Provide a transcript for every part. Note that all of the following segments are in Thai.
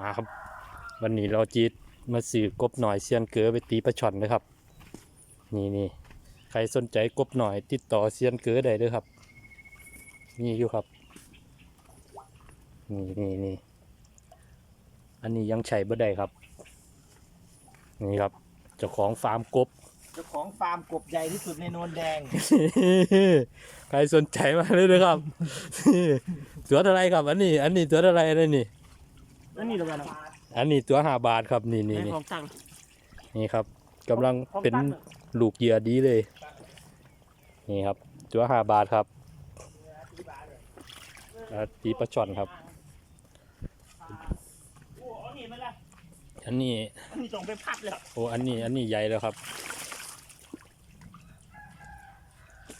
มาครับ วันนี้เราจีดมาสื่อกบหน่อยเซียนเก๋อไปตีปลาช่อนนะครับ นี่นี่ใครสนใจกบหน่อยติดต่อเซียนเก๋อได้เลยครับ นี่อยู่ครับ นี่นี่นี่อันนี้ยังใช้บ่ได้ครับ นี่ครับเจ้าของฟาร์มกบเจ้าของฟาร์มกบใหญ่ที่สุดในโนนแดง ใครสนใจมาเลยนะครับตัวเท่าไรครับ อันนี้ อันนี้ตัวเท่าไรอันนี้ นั่นนี่ตรงนั้นอันนี้ตัวห้าบาทครับนี่นี่นี่ของตังนี่ครับกำลังเป็นลูกเหยื่อดีเลย นี่ครับตัวห้าบาทครับอ่าตีปลาช่อนครับโอ้อันนี้มันละอันนี้อันนี้ต้องไปพัดเลยโอ้อันนี้อันนี้ใหญ่แล้วครับ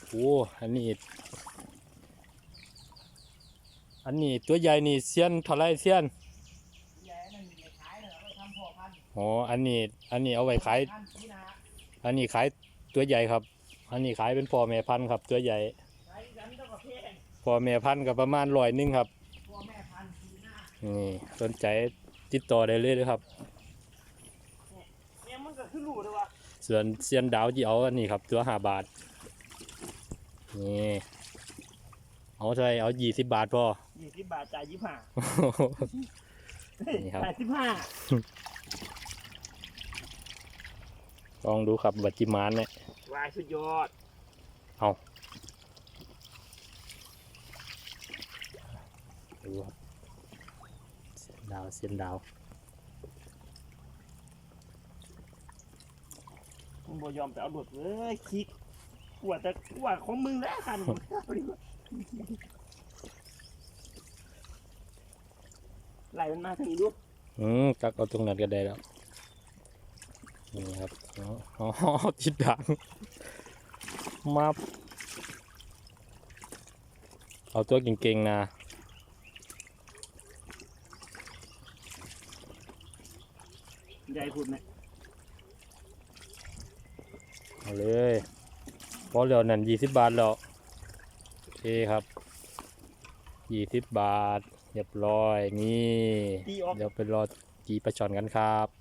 โอ้อันนี้อันนี้ตัวใหญ่นี่เซียนเท่าไรเซียน ใหญ่นั่นมีขายเลยเอาไปทำพ อพันธุ์อ๋ออันนี้ อันนี้เอาไว้ขายพันธุ์ที่นาอันนี้ขายตัวใหญ่ครับ อันนี้ขายเป็นพ่อแม่พันธุ์ครับ ตัวใหญ่ขายกันต้องประเภทพ่อแม่พันธุ์ก็ประมาณร้อยหนึงครับพ่อแม่พันธุ์ที่นานี่สนใจติดต่อได้เลยนะครับ เนี่ยมันก็คือรู้เลยว่าส่วนเซียนดาวที่เอาอันนี้ครับ ตัวห้าบาท นี่ เอาเท่าไหรเอายี่สิบบาทพอ ยี่สิบบาทจ่ายยี่สิบห้านี่ครับจ่ายสิบห้า ลองดูครับบัตจิมานเนี่ยวายสุดยอดดูครับเซียนดาวเซียนดาวมึงบ่ยอมไปเอาดดเว้ยคิกกวดแต่กวดของมึงแล้วคันไหลมันมาทางนี้ดูอืมกักเอาตรงนั้นก็ได้แล้ว นี่ครับอ๋อติดดังมาเอาตัวเก่งๆนะใหญ่พูดไหมเอาเลยพอแล้วนั่นยี่สิบบาทแล้วโอเคครับยี่สิบบาท เรียบร้อยนี่ เดี๋ยวไปรอจีประชอนกันครับ